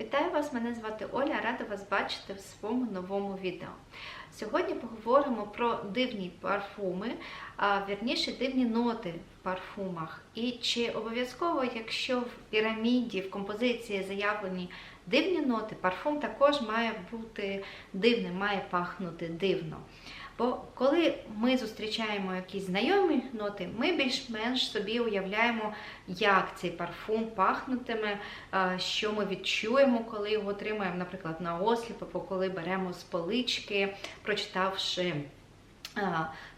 Вітаю вас! Мене звати Оля, рада вас бачити в своєму новому відео. Сьогодні поговоримо про дивні парфуми, а вірніше дивні ноти в парфумах. І чи обов'язково, якщо в піраміді, в композиції заявлені дивні ноти, парфум також має бути дивним, має пахнути дивно. Бо коли ми зустрічаємо якісь знайомі ноти, ми більш-менш собі уявляємо, як цей парфум пахнутиме, що ми відчуємо, коли його отримаємо, наприклад, на осліп, або коли беремо з полички, прочитавши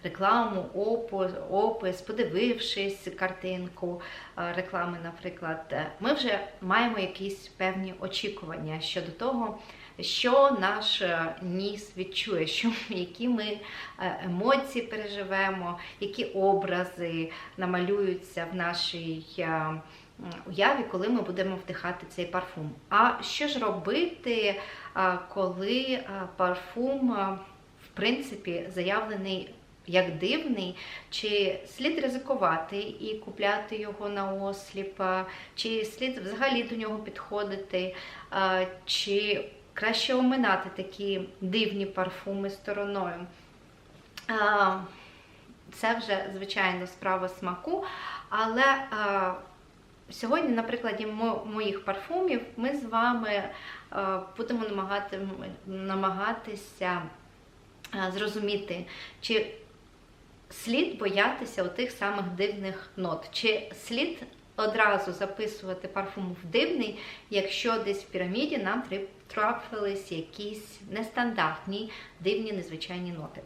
рекламу, опис, опис, подивившись картинку реклами, наприклад, ми вже маємо якісь певні очікування щодо того, що наш е, ніс відчує, що, які ми е, емоції переживемо, які образи намалюються в нашій е, уяві, коли ми будемо вдихати цей парфум. А що ж робити, коли парфум, в принципі, заявлений як дивний, чи слід ризикувати і купляти його на осліп, чи слід взагалі до нього підходити, чи краще оминати такі дивні парфуми стороною. Це вже, звичайно, справа смаку, але сьогодні, на прикладі моїх парфумів, ми з вами будемо намагати, намагатися зрозуміти, чи слід боятися отих самих дивних нот, чи слід одразу записувати парфум в дивний, якщо десь в піраміді нам трапились якісь нестандартні, дивні, незвичайні ноти.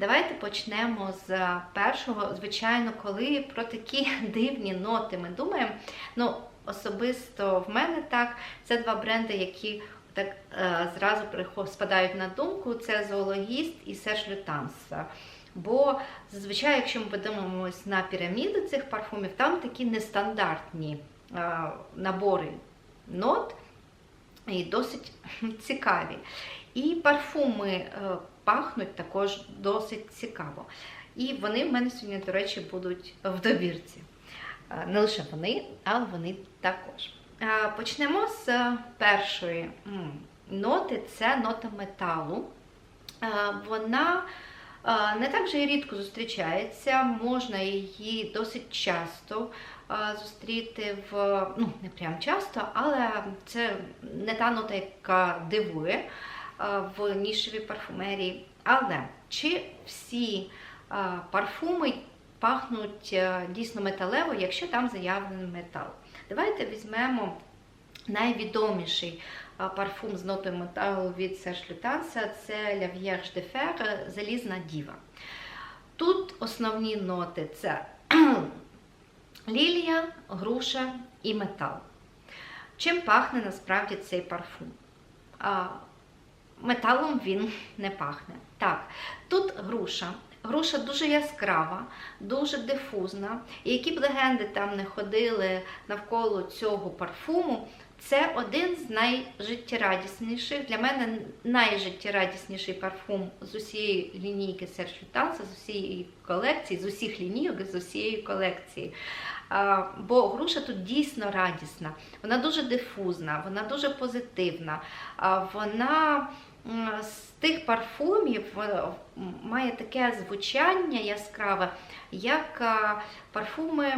Давайте почнемо з першого. Звичайно, коли про такі дивні ноти ми думаємо, ну, особисто в мене так, це два бренди, які так е, зразу спадають на думку: це зоологіст і Серж Лютанс. Бо зазвичай, якщо ми подивимось на піраміди цих парфумів, там такі нестандартні е, набори нот і досить цікаві. І парфуми е, пахнуть також досить цікаво. І вони в мене сьогодні, до речі, будуть в добірці. Е, Не лише вони, але вони також. Е, Почнемо з першої ноти це нота металу. Е, Вона е, не так вже і рідко зустрічається, можна її досить часто зустріти в ну не прям часто, але це не та нота, яка дивує в нішевій парфумерії. Але чи всі парфуми пахнуть дійсно металево, якщо там заявлений метал? Давайте візьмемо найвідоміший парфум з нотою металу від Serge Lutens – це La Vierge de Fer – Залізна діва. Тут основні ноти це лілія, груша і метал. Чим пахне насправді цей парфум? Металом він не пахне. Так, тут груша. Груша дуже яскрава, дуже дифузна. І які б легенди там не ходили навколо цього парфуму, це один з найжиттєрадісніших, для мене найжиттєрадісніший парфум з усієї лінійки Серж Лютанса, з усієї колекції, з усіх лінійок, з усієї колекції. Бо груша тут дійсно радісна, вона дуже дифузна, вона дуже позитивна. Вона з тих парфумів е, має таке звучання яскраве, як парфуми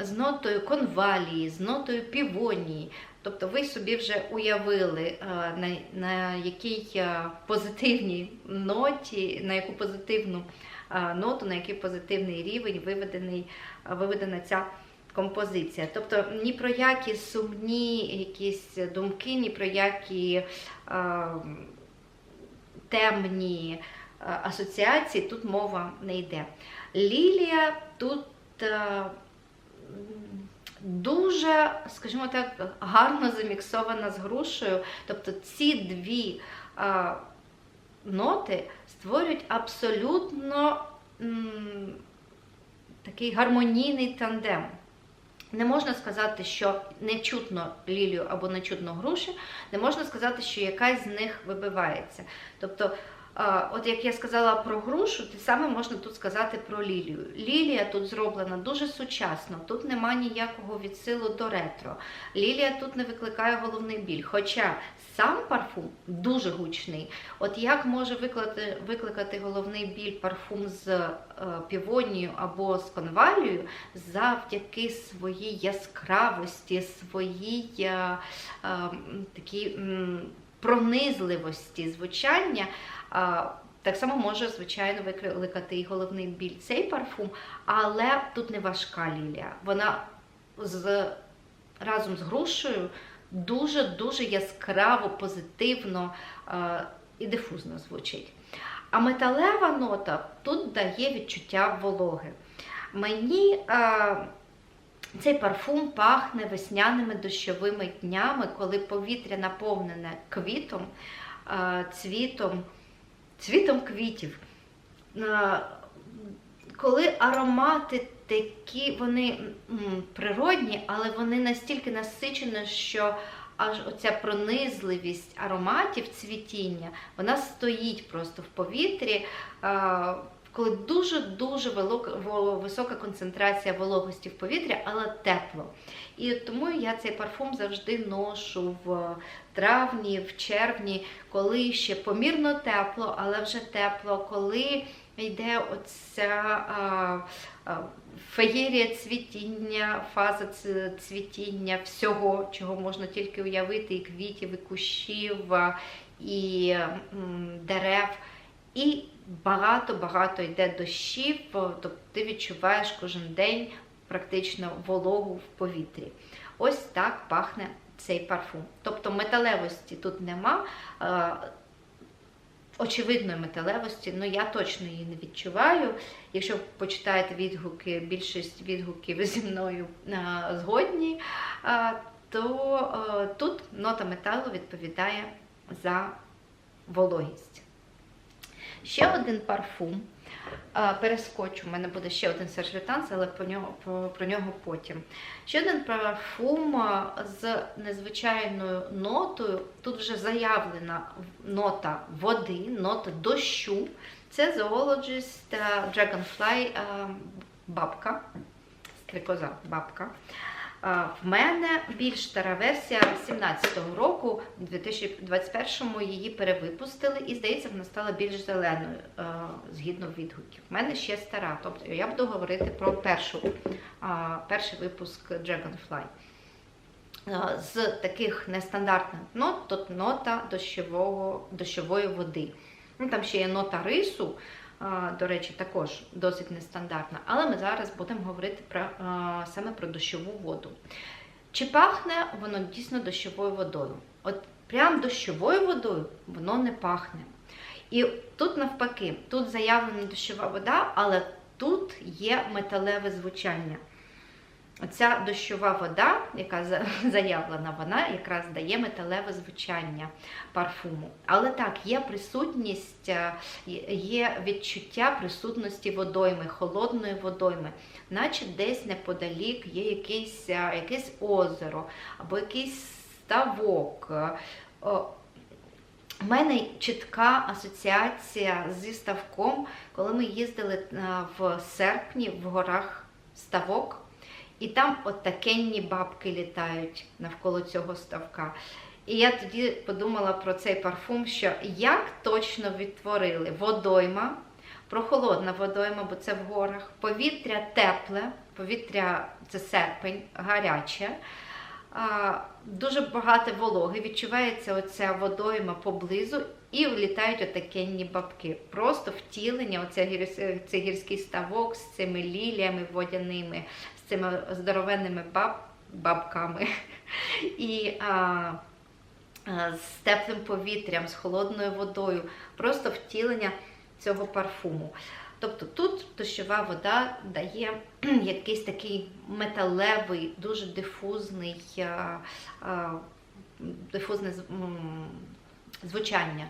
з нотою конвалії, з нотою півонії. Тобто ви собі вже уявили, е, на, на якій е, позитивній ноті, на яку позитивну е, ноту, на який позитивний рівень виведений, е, виведена ця композиція. Тобто ні про які сумні якісь думки, ні про які е, темні е, асоціації тут мова не йде. Лілія тут е, дуже, скажімо так, гарно заміксована з грушею. Тобто ці дві е, ноти створюють абсолютно такий гармонійний тандем. Не можна сказати, що не чутно лілію або не чутно груші, не можна сказати, що якась з них вибивається. Тобто От як я сказала про грушу, те саме можна тут сказати про лілію. Лілія тут зроблена дуже сучасно, тут нема ніякого відсилу до ретро. Лілія тут не викликає головний біль. Хоча сам парфум дуже гучний. От як може викликати, викликати головний біль парфум з е, півонією або з конвалією завдяки своїй яскравості, своїй е, е, такій м, пронизливості звучання. А, Так само може, звичайно, викликати і головний біль цей парфум, але тут не важка лілія. Вона з, разом з грушею дуже-дуже яскраво, позитивно е, і дифузно звучить. А металева нота тут дає відчуття вологи. Мені е, цей парфум пахне весняними дощовими днями, коли повітря наповнене квітом, е, цвітом цвітом квітів. Е, Коли аромати такі, вони природні, але вони настільки насичені, що аж оця пронизливість ароматів цвітіння, вона стоїть просто в повітрі, коли дуже-дуже висока концентрація вологості в повітрі, але тепло. І тому я цей парфум завжди ношу в травні, в червні, коли ще помірно тепло, але вже тепло, коли йде оця феєрія цвітіння, фаза цвітіння всього, чого можна тільки уявити, і квітів, і кущів, і дерев. І багато-багато йде дощів, тобто ти відчуваєш кожен день практично вологу в повітрі. Ось так пахне цей парфум. Тобто металевості тут нема. Очевидної металевості, ну я точно її не відчуваю. Якщо почитаєте відгуки, більшість відгуків зі мною згодні, то тут нота металу відповідає за вологість. Ще один парфум. Перескочу, у мене буде ще один Серж Лютанс, але про нього, про, про нього потім. Ще один парфум з незвичайною нотою. Тут вже заявлена нота води, нота дощу. Це Zoologist Dragonfly бабка, стрикоза бабка. В мене більш стара версія 17-го року, у 2021-му її перевипустили, і здається, вона стала більш зеленою згідно відгуків. В мене ще стара, тобто я буду говорити про першу, перший випуск Dragonfly. З таких нестандартних нот, тут нота дощового, дощової води. Ну, Там ще є нота рису, до речі, також досить нестандартна. Але ми зараз будемо говорити про, саме про дощову воду. Чи пахне воно дійсно дощовою водою? От прям дощовою водою воно не пахне. І тут навпаки, тут заявлена дощова вода, але тут є металеве звучання. Оця дощова вода, яка заявлена, вона якраз дає металеве звучання парфуму. Але так, є присутність, е, є відчуття присутності водойми, холодної водойми, наче десь неподалік є якесь, е, якесь озеро або якийсь ставок. Е, у мене чітка асоціація зі ставком, коли ми їздили е, в серпні в горах ставок. І там от такенні бабки літають навколо цього ставка. І я тоді подумала про цей парфум, що як точно відтворили водойма, прохолодна водойма, бо це в горах, повітря тепле, повітря це серпень, гаряче. Дуже багато вологи, відчувається оця водойма поблизу, і влітають отакенні бабки. Просто втілення, оця гір- цей гірський ставок з цими ліліями водяними, цими здоровенними баб, бабками. І а, з теплим повітрям, з холодною водою. Просто втілення цього парфуму. Тобто тут дощова вода дає якийсь такий металевий, дуже дифузний, дифузне звучання.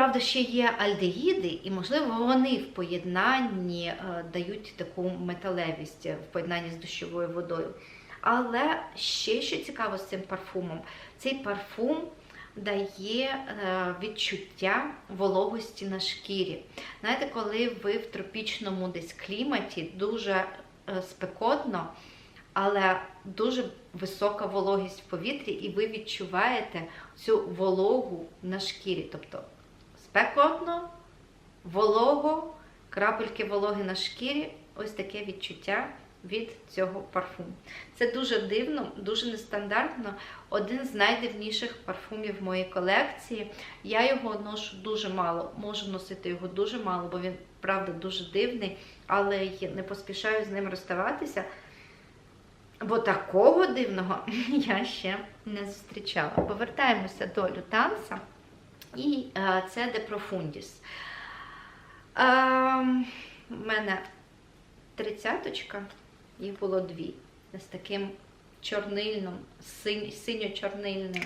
Правда, ще є альдегіди, і, можливо, вони в поєднанні е, дають таку металевість е, в поєднанні з дощовою водою. Але ще що цікаво з цим парфумом, цей парфум дає е, відчуття вологості на шкірі. Знаєте, коли ви в тропічному десь кліматі дуже спекотно, але дуже висока вологість в повітрі, і ви відчуваєте цю вологу на шкірі. Тобто спекотно, волого, крапельки вологи на шкірі ось таке відчуття від цього парфуму. Це дуже дивно, дуже нестандартно. Один з найдивніших парфумів моїй колекції. Я його ношу дуже мало, можу носити його дуже мало, бо він, правда, дуже дивний, але не поспішаю з ним розставатися. Бо такого дивного я ще не зустрічала. Повертаємося до лютанса. І е, це де. Е, у мене тридцяточка, їх було дві. З таким чорнильним, синьо-чорнильним,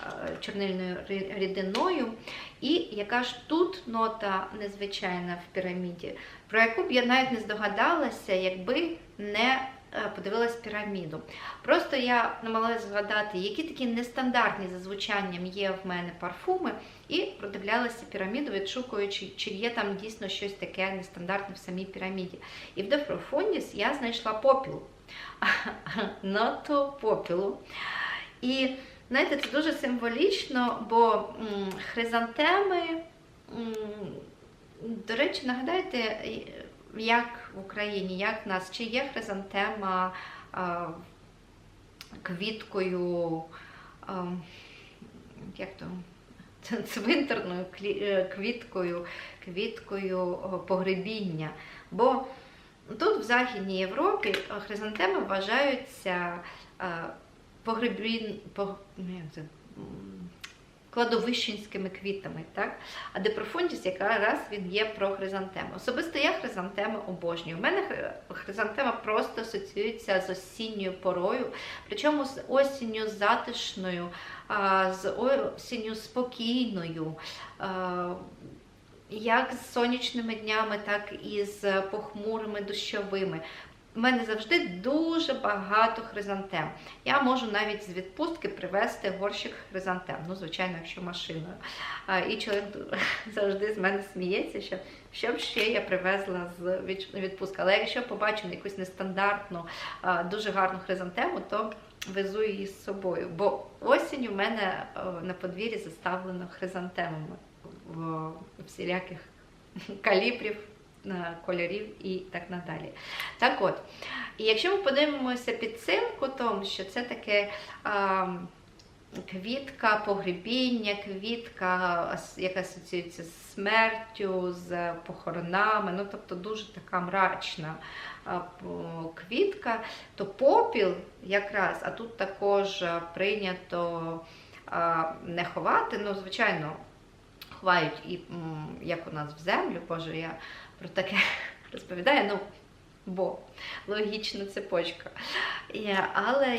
е, чорнильною рідиною. І яка ж тут нота незвичайна в піраміді, про яку б я навіть не здогадалася, якби не подивилась піраміду. Просто я намагалася згадати, які такі нестандартні за звучанням є в мене парфуми, і продивлялася піраміду, відшукуючи, чи є там дійсно щось таке нестандартне в самій піраміді. І в Profundis я знайшла попіл. Ноту попілу. І знаєте, це дуже символічно, бо хризантеми, до речі, нагадайте, як в Україні, як в нас, чи є хризантема квіткою, як то, цвинтарною е, квіткою, квіткою погребіння. Бо тут, в Західній Європі, хризантеми вважаються погребін, кладовищенськими квітами. Так? А де профундіс якраз він є про хризантеми. Особисто я хризантеми обожнюю. У мене хризантема просто асоціюється з осінньою порою, причому з осінню затишною, з осінню спокійною. Як з сонячними днями, так і з похмурими дощовими. У мене завжди дуже багато хризантем. Я можу навіть з відпустки привезти горщик хризантем. Ну, звичайно, якщо машиною. І чоловік завжди з мене сміється, що що ще я привезла з відпустки. Але якщо побачу якусь нестандартну, дуже гарну хризантему, то везу її з собою. Бо осінь у мене на подвір'ї заставлено хризантемами в всіляких калібрів, е, кольорів і так надалі. Так от, і якщо ми подивимося під цим кутом, що це таке. А, Квітка погребіння, квітка, яка асоціюється з смертю, з похоронами, ну тобто дуже така мрачна квітка, то попіл якраз, а тут також прийнято не ховати, ну, звичайно, ховають і як у нас в землю, боже, я про таке розповідаю, ну, бо логічна цепочка. Але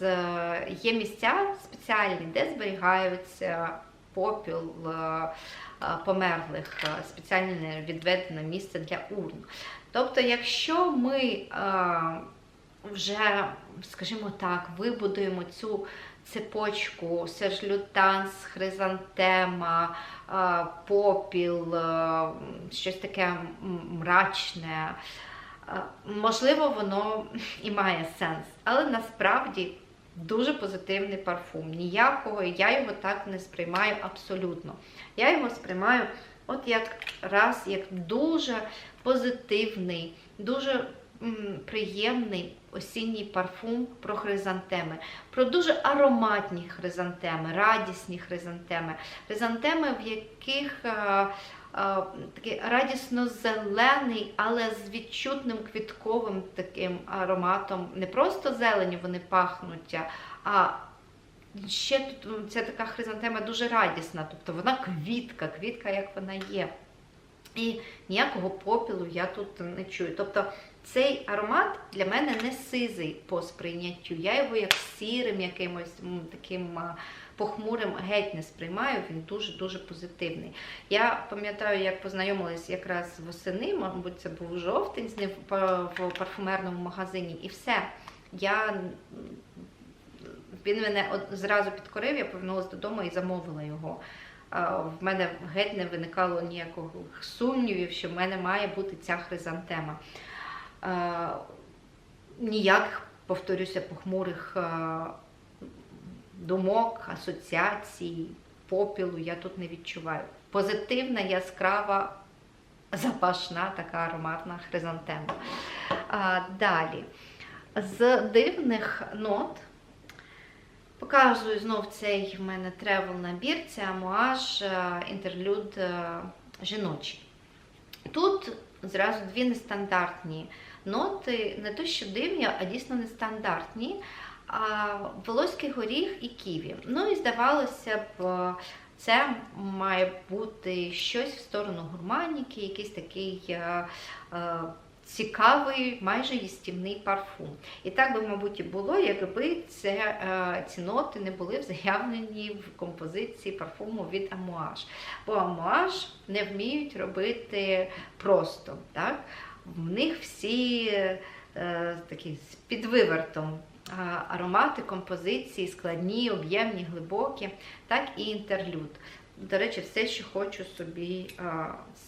з- є місця спеціальні, де зберігаються попіл е, е, померлих, е, спеціальне відведене місце для урн. Тобто, якщо ми вже, скажімо так, вибудуємо цю цепочку сержлютанс, хризантема, попіл, щось таке мрачне. Можливо, воно і має сенс, але насправді дуже позитивний парфум. Ніякого, я його так не сприймаю абсолютно. Я його сприймаю от як раз, як дуже позитивний, дуже приємний осінній парфум про хризантеми, про дуже ароматні хризантеми, радісні хризантеми, хризантеми, в яких е, е, такий радісно-зелений, але з відчутним квітковим таким ароматом. Не просто зелені вони пахнуть, а ще тут ця така хризантема дуже радісна, тобто вона квітка, квітка, як вона є. І ніякого попілу я тут не чую. Тобто цей аромат для мене не сизий по сприйняттю. Я його як сірим, якимось таким похмурим геть не сприймаю. Він дуже-дуже позитивний. Я пам'ятаю, як познайомилась якраз восени, мабуть, це був жовтень з ним в парфумерному магазині, і все. Я він мене зразу підкорив, я повернулася додому і замовила його. В мене геть не виникало ніякого сумнівів, що в мене має бути ця хризантема. А, Ніяких, повторюся, похмурих думок, асоціацій, попілу я тут не відчуваю. Позитивна, яскрава, запашна, така ароматна хризантема. Далі. З дивних нот показую знов цей в мене тревел набір, це амуаж е, інтерлюд е, жіночий. Тут зразу дві нестандартні ноти, не то що дивні, а дійсно нестандартні. Волоський горіх і ківі. Ну і здавалося б, це має бути щось в сторону гурманіки, якийсь такий е, е, цікавий, майже їстівний парфум. І так би, мабуть, і було, якби це, е, ці ноти не були заявлені в композиції парфуму від Амуаж. Бо Амуаж не вміють робити просто. Так? В них всі е, такі з підвивертом. Аромати, композиції, складні, об'ємні, глибокі, так і інтерлюд. До речі, все, що хочу собі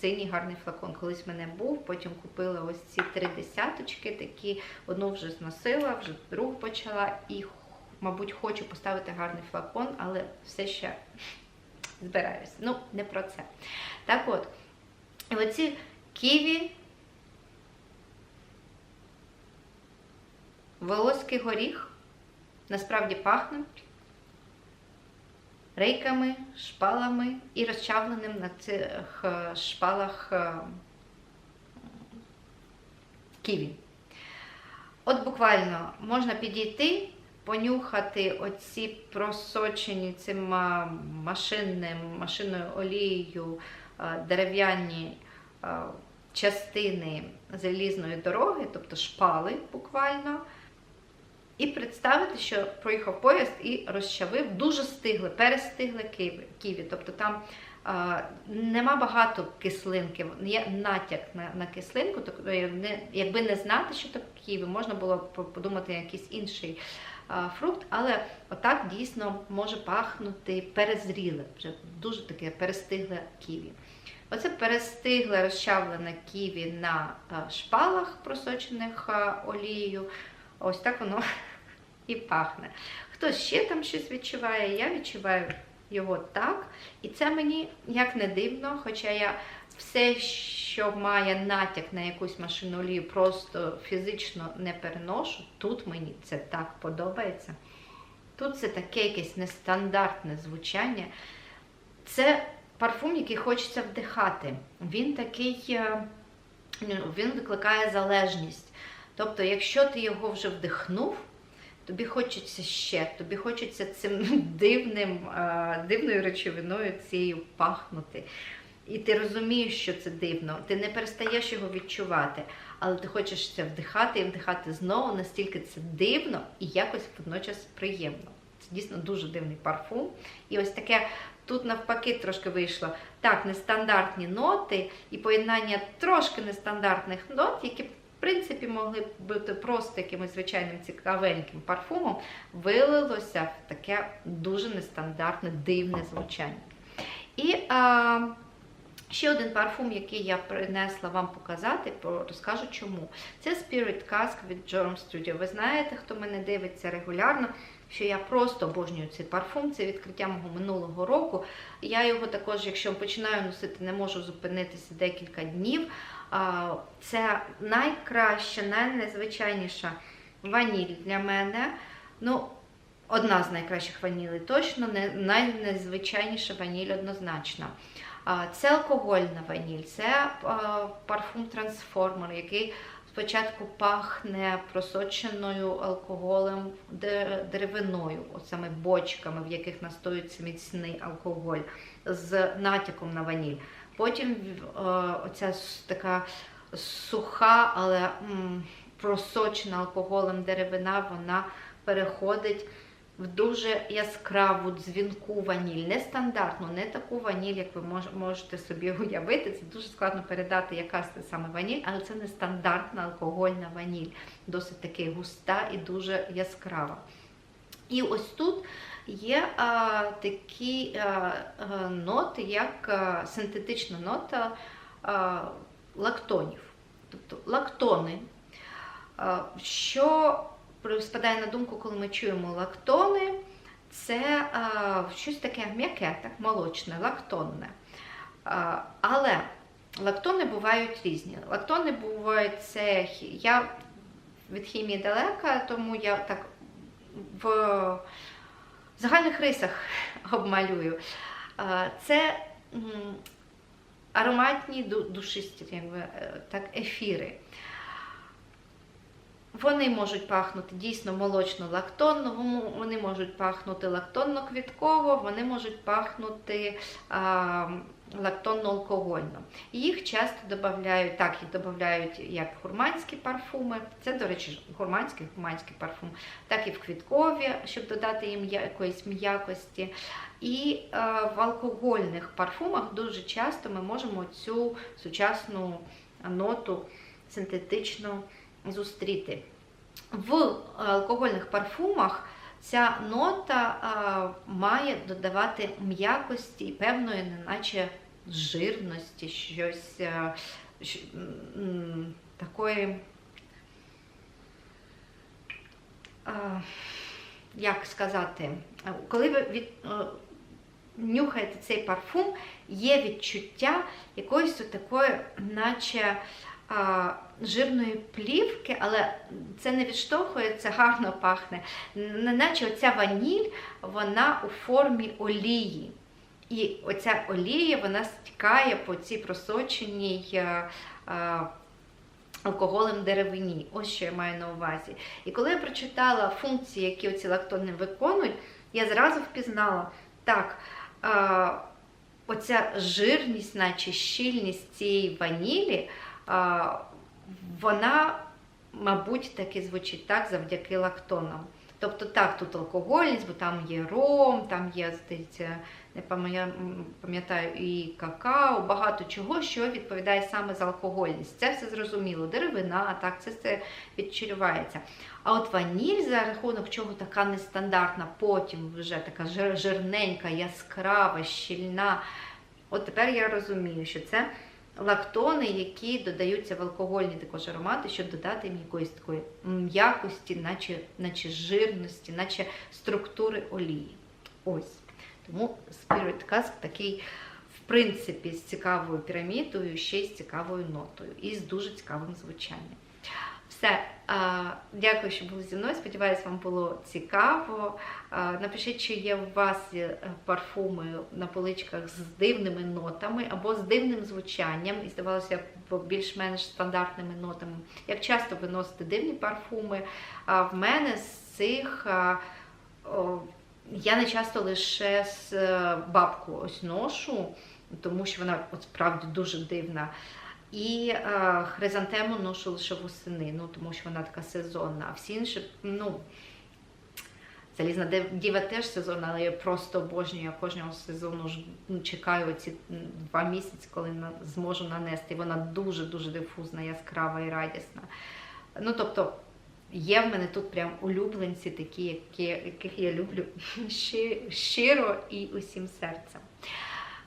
синій гарний флакон. Колись в мене був, потім купила ось ці три десяточки, такі одну вже зносила, вже другу почала і, мабуть, хочу поставити гарний флакон, але все ще збираюся. Ну, не про це. Так от, оці ківі, волоський горіх насправді пахнуть рейками, шпалами і розчавленим на цих е, шпалах е, ківі. От буквально можна підійти, понюхати оці просочені цим е, машинним, машинною олією дерев'яні частини залізної дороги, тобто шпали буквально. І представити, що проїхав поїзд і розчавив дуже стигле, перестигле ківі. Тобто там а, нема багато кислинки, є натяк на на кислинку. Тобто, не, якби не знати, що таке ківі, можна було б подумати якийсь інший а, фрукт, але отак дійсно може пахнути перезріле, вже дуже таке перестигле ківі. Оце перестигле розчавлене ківі на шпалах, просочених олією. Ось так воно і пахне. Хтось ще там щось відчуває, я відчуваю його так. І це мені як не дивно, хоча я все, що має натяк на якусь машину олію, просто фізично не переношу. Тут мені це так подобається. Тут це таке якесь нестандартне звучання. Це парфум, який хочеться вдихати. Він такий, е, він викликає залежність. Тобто, якщо ти його вже вдихнув, тобі хочеться ще, тобі хочеться цим дивним, дивною речовиною цією пахнути. І ти розумієш, що це дивно, ти не перестаєш його відчувати, але ти хочеш це вдихати і вдихати знову, настільки це дивно і якось водночас приємно. Це дійсно дуже дивний парфум. І ось таке тут навпаки трошки вийшло так, нестандартні ноти і поєднання трошки нестандартних нот, які в принципі, могли б бути просто якимось звичайним цікавеньким парфумом, вилилося в таке дуже нестандартне, дивне звучання. І а, ще один парфум, який я принесла вам показати, розкажу чому. Це Spirit Cask від Jorm Studio. Ви знаєте, хто мене дивиться регулярно, що я просто обожнюю цей парфум, це відкриття мого минулого року. Я його також, якщо починаю носити, не можу зупинитися декілька днів. Це найкраща, найнезвичайніша ваніль для мене. Ну, одна з найкращих ванілей, точно, найнезвичайніша ваніль однозначно. Це алкогольна ваніль, це парфум-трансформер, який спочатку пахне просоченою алкоголем деревиною, саме бочками, в яких настоюється міцний алкоголь, з натяком на ваніль. Потім е, оця така суха, але просочена алкоголем деревина, вона переходить в дуже яскраву дзвінку ваніль. Нестандартну, не таку ваніль, як ви можете собі уявити. Це дуже складно передати, яка це саме ваніль, але це нестандартна алкогольна ваніль. Досить таки густа і дуже яскрава. І ось тут є а, такі а, ноти, як а, синтетична нота а, лактонів, тобто лактони. А, що спадає на думку, коли ми чуємо лактони, це а, щось таке м'яке, так, молочне, лактонне. А, але лактони бувають різні. Лактони бувають це. Я від хімії далека, тому я так в загальних рисах обмалюю. Це ароматні душисті е, так, ефіри. Вони можуть пахнути дійсно молочно-лактонно, вони можуть пахнути лактонно-квітково, вони можуть пахнути а, лактонно-алкогольно. Їх часто додають, так, їх додають як гурманські парфуми, це, до речі, гурманський гурманський парфум, так і в квіткові, щоб додати їм якоїсь м'якості. І е, в алкогольних парфумах дуже часто ми можемо цю сучасну ноту синтетичну зустріти. В алкогольних парфумах ця нота а, має додавати м'якості і певної, неначе жирності, щось а, щ- м, такої. а, Як сказати, коли ви від, е, нюхаєте цей парфум, є відчуття якоїсь такої, наче а, жирної плівки, але це не відштовхує, це гарно пахне. Неначе оця ваніль, вона у формі олії. І оця олія вона стікає по цій просоченій е, е, алкоголем деревині. Ось що я маю на увазі. І коли я прочитала функції, які оці лактони виконують, я зразу впізнала, так, е, оця жирність, наче щільність цієї ванілі, а, вона, мабуть, таки звучить так завдяки лактонам. Тобто так, тут алкогольність, бо там є ром, там є, здається, не пам'ятаю, і какао, багато чого, що відповідає саме за алкогольність. Це все зрозуміло. Деревина, так, це все відчувається. А от ваніль, за рахунок чого така нестандартна, потім вже така жирненька, яскрава, щільна. От тепер я розумію, що це лактони, які додаються в алкогольні також аромати, щоб додати їм якоїсь такої м'якості, наче, наче жирності, наче структури олії. Ось. Тому Spirit Cask такий, в принципі, з цікавою пірамідою, ще й з цікавою нотою і з дуже цікавим звучанням. Все, дякую, що були зі мною. Сподіваюсь, вам було цікаво. Напишіть, чи є у вас е, парфуми на поличках з дивними нотами або з дивним звучанням, і здавалося більш-менш стандартними нотами. Як часто ви носите дивні парфуми? А в мене з цих я не часто лише з е, бабку ось ношу, тому що вона от справді дуже дивна. І е, хризантему ношу лише восени, ну тому що вона така сезонна. А всі інші, ну, залізна діва теж сезонна, але я просто обожнюю. Я кожного сезону ж ну, чекаю ці два місяці, коли на, зможу нанести. Вона дуже-дуже дифузна, яскрава і радісна. Ну, тобто, є в мене тут прям улюбленці, такі, які, яких я люблю щиро і усім серцем.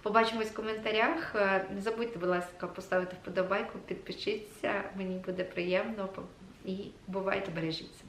Побачимось в коментарях. Е, Не забудьте, будь ласка, поставити вподобайку, підпишіться. Мені буде приємно. І бувайте, бережіть себе.